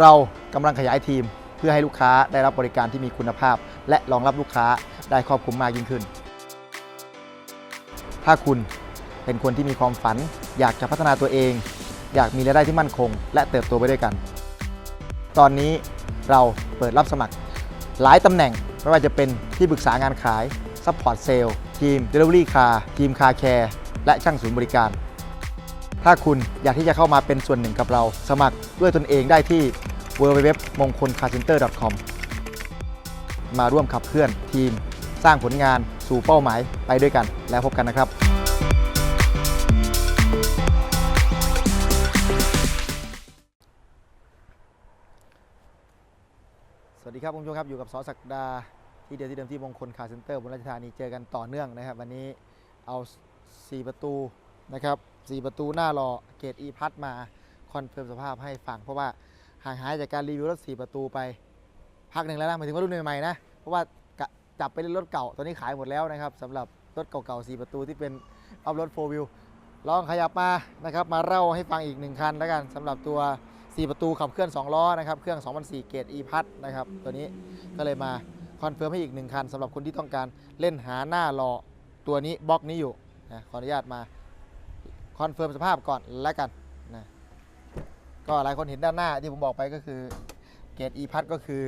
เรากำลังขยายทีมเพื่อให้ลูกค้าได้รับบริการที่มีคุณภาพ และรองรับลูกค้าได้ครอบคลุมมากยิ่งขึ้น ถ้าคุณเป็นคนที่มีความฝัน อยากจะพัฒนาตัวเอง อยากมีรายได้ที่มั่นคง และเติบโตไปด้วยกัน ตอนนี้เราเปิดรับสมัคร หลายตำแหน่งไม่ว่าจะเป็นที่ปรึกษางานขายซัพพอร์ตเซลล์ทีม Delivery Car ทีมคาแคร์และช่างศูนย์บริการ ถ้าคุณอยากที่จะเข้ามาเป็นส่วนหนึ่งกับเรา สมัครด้วยตนเองได้ที่ www มงคล c a r c e n t e r com มาร่วมขับเคลื่อนทีม สร้างผลงานสู่เป้าหมายไปด้วยกันแล้วพบกันนะครับสวัสดีครับคุณผู้ชมครับอยู่กับสอศักดาที่เดียวที่เดิมที่มงคลคาร์เซ็นเตอร์บนราชธานีเจอกันต่อเนื่องนะครับ วันนี้เอา 4 ประตูนะครับ4ประตูหน้ารอเกรดอีพัดมาคอนเฟิร์มสภาพให้ฟังเพราะว่า ห่างหายจากการรีวิวรถ 4 ประตูไปพักหนึ่งแล้วนะหมายถึงว่ารุ่นใหม่ๆนะ เพราะว่าจับไปเล่นรถเก่าตอนนี้ขายหมดแล้วนะครับสำหรับรถเก่าๆ4ประตูที่เป็นออฟรถโฟวิวลองขยับมานะครับมาเล่าให้ฟังอีกหนึ่งคันแล้วกันสำหรับตัว 4 ประตูขับเคลื่อน 2 ล้อนะครับเครื่อง2004เกรด e พัดนะครับตัวนี้ก็เลยมาคอนเฟิร์มให้อีกหนึ่งคันสำหรับคนที่ต้องการเล่นหาหน้ารอตัวนี้บล็อกนี้อยู่นะขออนุญาตมาคอนเฟิร์มสภาพก่อนแล้วกันนะ ก็หลายคนเห็นด้านหน้าที่ผมบอกไปก็คือเกรด e พัดก็คือ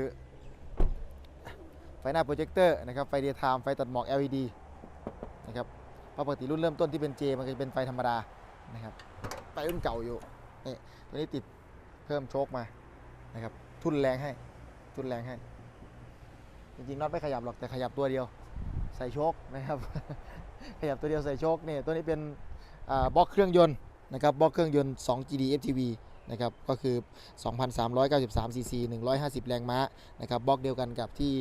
ไฟหน้าโปรเจคเตอร์นะครับไฟเดียไทม์ไฟตัดหมอก LED นะครับปกติรุ่นเริ่มต้นที่เป็น J มันก็จะเป็นไฟธรรมดานะครับไฟรุ่นเก่าอยู่นี่ตัวนี้ติดเพิ่มโชคมานะครับทุนแรงให้ทุนแรงให้ จริงๆน็อตไม่ขยับหรอกแต่ขยับตัวเดียว ใส่โชคนะครับ ขยับตัวเดียวใส่โชคเนี่ยตัวนี้เป็นบล็อกเครื่องยนต์นะครับบล็อกเครื่องยนต์ 2 GD FTV นะครับก็คือ 2,393 cc 150 แรงม้านะครับบล็อกเดียวกันกับที่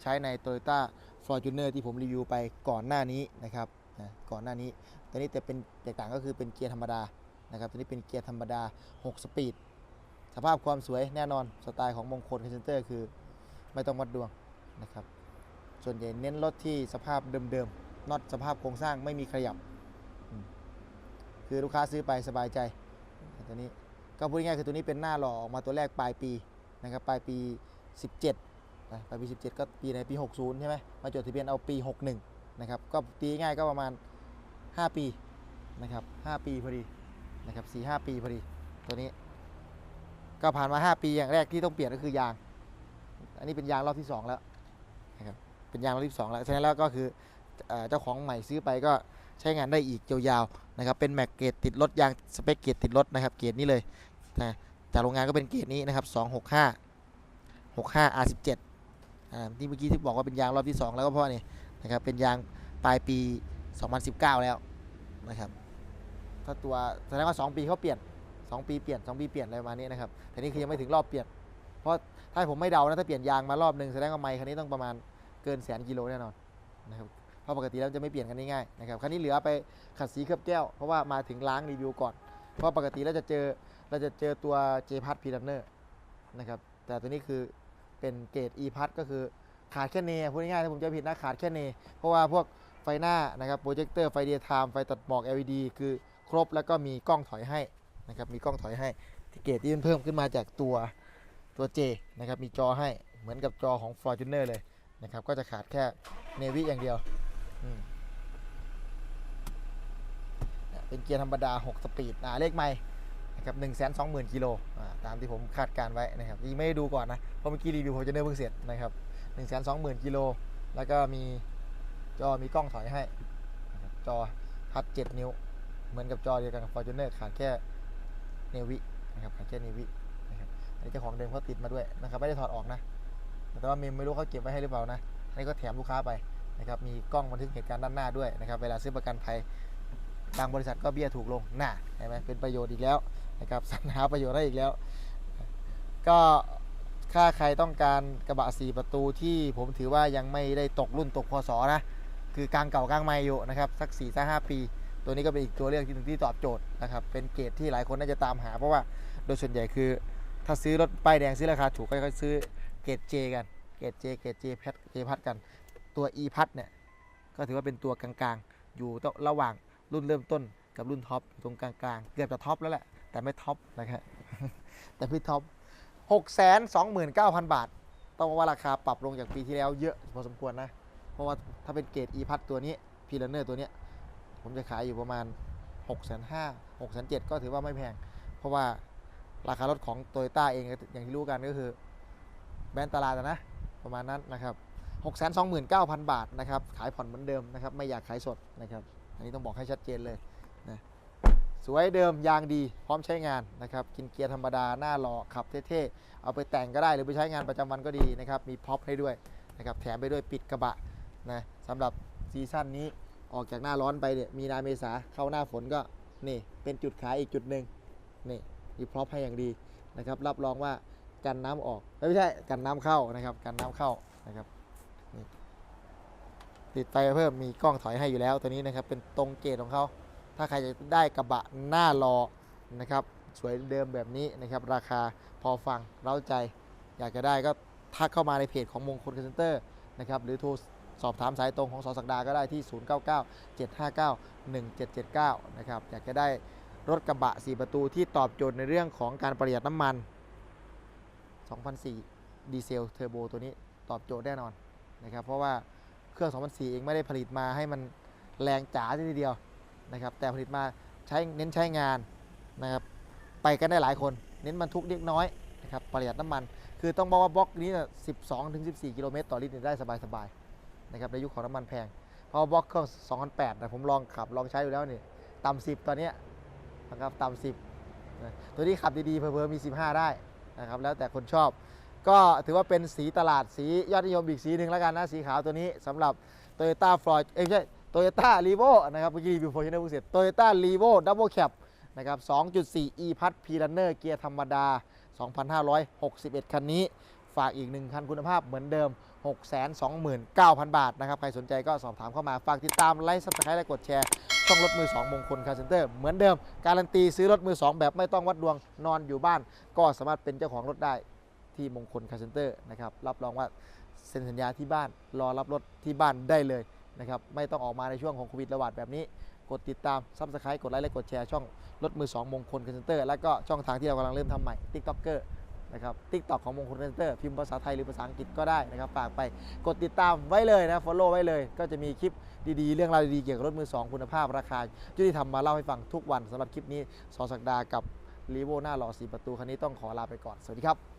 ใช้ใน Toyota Fortuner ที่ผมรีวิวไปก่อนหน้านี้นะครับนะก่อนหน้านี้ตัวนี้แต่เป็นแตกต่างก็คือเป็นเกียร์ธรรมดานะครับตัวนี้เป็นเกียร์ธรรมดา 6 สปีด สภาพความสวยแน่นอนสไตล์ของมงคลคาเซนเตอร์คือไม่ต้องวัดดวงนะครับส่วนใหญ่เน้นรถที่สภาพเดิมๆน็อตสภาพโครงสร้างไม่มีขยับ คือลูกค้าซื้อไปสบายใจ ตัวนี้ก็พูดง่ายๆคือตัวนี้เป็นหน้าหล่อออกมาตัวแรกปลายปีนะครับปลายปี 17ปลายปี 17 ก็ปีในปี 60 ใช่ไหมมาจดทะเบียนเอาปี 61 นะครับ ก็ตีง่ายก็ประมาณ 5 ปีนะครับ 5 ปีพอดีนะครับสี่ห้าปีพอดีตัวนี้ ก็ผ่านมา 5 ปีอย่างแรกที่ต้องเปลี่ยนก็คือยาง อันนี้เป็นยางรอบที่ 2 แล้วนะครับเป็นยางรอบที่ 2 แล้วฉะนั้นแล้วก็คือเจ้าของใหม่ซื้อไปก็ ใช้งานได้อีกยาวๆนะครับเป็นแม็กเกรดติดรถยางสเปคเกรดติดรถนะครับเกรดนี้เลยนะจากโรงงานก็เป็นเกรดนี้นะครับ265 65 R17 อ่าที่เมื่อกี้ที่บอกว่าเป็นยางรอบที่ 2 แล้วก็เพราะนี่นะครับเป็นยางปลายปี 2019 แล้วนะครับถ้าตัวแสดงว่า 2 ปีเขาเปลี่ยน 2 ปีเปลี่ยน 2 ปีเปลี่ยนอะไรประมาณนี้นะครับแต่นี่คือยังไม่ถึงรอบเปลี่ยน เพราะถ้าผมไม่เดานะถ้าเปลี่ยนยางมารอบหนึ่งแสดงว่าไมค์คันนี้ต้องประมาณเกินแสนกิโลแน่นอนนะครับ เพราะปกติแล้วจะไม่เปลี่ยนกันง่ายๆนะครับคันนี้เหลือไปขัดสีเคลือบแก้ว เพราะว่ามาถึงล้างรีวิวก่อน เพราะปกติเราจะเจอเราจะเจอตัว J พัทพีดันเนอร์นะครับแต่ตัวนี้คือเป็นเกรด E พัทก็คือขาดแค่เนพูดง่ายๆถ้าผมจะผิดนะขาดแค่เนเพราะว่าพวกไฟหน้านะครับโปรเจคเตอร์ไฟเดียไทม์ไฟตัดหมอก LED คือครบแล้วก็มีกล้องถอยให้นะครับมีกล้องถอยให้ที่เกรดที่มันเพิ่มขึ้นมาจากตัวตัว J นะครับมีจอให้เหมือนกับจอของ Fortuner เลยนะครับก็จะขาดแค่เนวิอย่างเดียว เป็นเกียร์ธรรมดา 6 สปีดเลขไม่นะครับ1 2 0 0 0 0กิโลตามที่ผมคาดการไว้นะครับยังไม่ได้ดูก่อนนะ เพราะเมื่อกี้รีวิว Fortuner เพิ่งเสร็จนะครับ1 2 0 0 0 0กิโล แล้วก็มีจอมีกล้องถอยให้นะครับจอทัช7นิ้ว เหมือนกับจอเดียวกันกับ Fortuner ขาดแค่เนวินะครับขาดแค่เนวินะครับอันนี้เจ้าของเดิมเขาติดมาด้วยนะครับ ไม่ได้ถอดออกนะ แต่ว่าเมมไม่รู้เขาเก็บไว้ให้หรือเปล่านะอันนี้ก็แถมลูกค้าไป นะครับมีกล้องบันทึกเหตุการณ์ด้านหน้าด้วยนะครับเวลาซื้อประกันภัยบางบริษัทก็เบี้ยถูกลงน่ะเห็นไหมเป็นประโยชน์อีกแล้วนะครับสรรหาประโยชน์ได้อีกแล้ว ก็ถ้าใครต้องการกระบะสีประตูที่ผมถือว่ายังไม่ได้ตกรุ่นตกพศนะคือกลางเก่ากลางใหม่อยู่นะครับสัก4ี่ห้าปี ตัวนี้ก็เป็นอีกตัวเลือกที่หนึ่งที่ตอบโจทย์นะครับเป็นเกรดที่หลายคนน่าจะตามหา เพราะว่าโดยส่วนใหญ่คือ ถ้าซื้อรถป้ายแดงซื้อราคาถูกก็จะซื้อเกรด J กันเกรด J เกรด J พัด J พัดกัน ตัว E พัดเนี่ยก็ถือว่าเป็นตัวกลางๆ อยู่ระหว่างรุ่นเริ่มต้นกับรุ่นท็อปตรงกลางๆ เกือบจะท็อปแล้วแหละ แต่ไม่ท็อปนะครับแต่ไม่ท็อป629,000บาท ต้องบอกว่าราคาปรับลงจากปีที่แล้วเยอะพอสมควรนะ เพราะว่าถ้าเป็นเกรด e พัทตัวนี้พีลันเนอร์ตัวนี้ผมจะขายอยู่ประมาณ6 5 0 0 0 6 7 0 0ก็ถือว่าไม่แพง เพราะว่าราคารถของโตโยต้าเองอย่างที่รู้กันก็คือ แบรนด์ตลาดนะ ประมาณนั้นนะครับ 629,000 บาทนะครับ ขายผ่อนเหมือนเดิมนะครับ ไม่อยากขายสดนะครับ อันนี้ต้องบอกให้ชัดเจนเลยนะสวยเดิมยางดีพร้อมใช้งานนะครับ กินเกียร์ธรรมดา หน้าหล่อขับเท่ๆ เอาไปแต่งก็ได้หรือไปใช้งานประจำวันก็ดีนะครับ มีพ็อปให้ด้วยนะครับ แถมไปด้วยปิดกระบะนะสำหรับซีซั่นนี้ออกจากหน้าร้อนไปเนี่ยมีนาเมษาเข้าหน้าฝนก็นี่เป็นจุดขายอีกจุดหนึ่งนี่มีพร็อพให้อย่างดีนะครับ รับรองว่ากันน้ำออกไม่ใช่กันน้ำเข้านะครับกันน้ำเข้านะครับ ติดไฟเพิ่มมีกล้องถอยให้อยู่แล้วตัวนี้นะครับเป็นตรงเกตของเขาถ้าใครจะได้กระบะหน้ารอนะครับสวยเดิมแบบนี้นะครับราคาพอฟังเร้าใจ อยากจะได้ก็ทักเข้ามาในเพจของมงคลคอนเซนเตอร์นะครับหรือโทรสอบถามสายตรงของสอสักดาก็ได้ที่ 099 759 1779 นะครับ อยากจะได้รถกระบะ 4 ประตูที่ตอบโจทย์ในเรื่องของการประหยัดน้ำมัน 2004 ดีเซลเทอร์โบตัวนี้ตอบโจทย์แน่นอนนะครับ เพราะว่า เครื่อง 2004 เองไม่ได้ผลิตมาให้มันแรงจ๋าทีเดียวนะครับ แต่ผลิตมาใช้เน้นใช้งานนะครับ ไปกันได้หลายคน เน้นบรรทุกเล็กน้อยนะครับ ประหยัดน้ำมัน คือต้องบอกว่าบล็อกนี้นะ12ถึง14 กิโลเมตรต่อลิตรได้สบายๆนะครับ ในยุคของน้ำมันแพง เพราะบล็อกเครื่อง 2008นะผมลองขับลองใช้อยู่แล้วนี่ ต่ำ10ตอนเนี้ยนะครับ ต่ำ10นะตัวนี้ขับดีๆ เพอๆมี 15 ได้นะครับ แล้วแต่คนชอบ ก็ถือว่าเป็นสีตลาดสียอดนิยมอีกสีหนึ่งแล้วกันนะสีขาวตัวนี้สำหรับ Toyota f l o y เอ้ยไม่ใช่ Toyota r e v o นะครับเมื่อกี้รีวิวโฟร์ชเนอร์เสร็จ Toyota r e v o Double Cab นะครับ 2.4 e พัด p r u n n e r เกียร์ธรรมดา 2,561 คันนี้ ฝากอีก1คันคุณภาพเหมือนเดิม 629,000 บาทนะครับ ใครสนใจก็สอบถามเข้ามา ฝากติดตามไลค์ซับสไครต์และกดแชร์ช่องรถมือ 2 มงคลคาร์เซ็นเตอร์เหมือนเดิม การันตีซื้อรถมือ 2 แบบไม่ต้องวัดดวงนอนอยู่บ้าน ก็สามารถเป็นเจ้าของรถได้ ที่มงคลคาร์เซ็นเตอร์นะครับรับรองว่าเซ็นสัญญาที่บ้านรอรับรถที่บ้านได้เลยนะครับไม่ต้องออกมาในช่วงของโควิดระบาดแบบนี้ กดติดตามซับสไครต์กดไลค์และกดแชร์ช่องรถมือ 2 มงคลคาร์เซ็นเตอร์แล้วก็ช่องทางที่เรากำลังเริ่มทำใหม่ TikToker นะครับทิกตอกของมงคลคาเซ็นเตอร์พิมพ์ภาษาไทยหรือภาษาอังกฤษก็ได้นะครับฝากไปกดติดตามไว้เลยนะ follow ไว้เลย ก็จะมีคลิปดีๆ เรื่องราวดีๆ เกี่ยวกับรถมือ 2 คุณภาพราคายุติธรรมมาเล่าให้ฟังทุกวันสำหรับคลิปนี้สอสักดากับรีโวหน้าหล่อสีประตูคันนี้ต้องขอลาไปก่อน สวัสดีครับ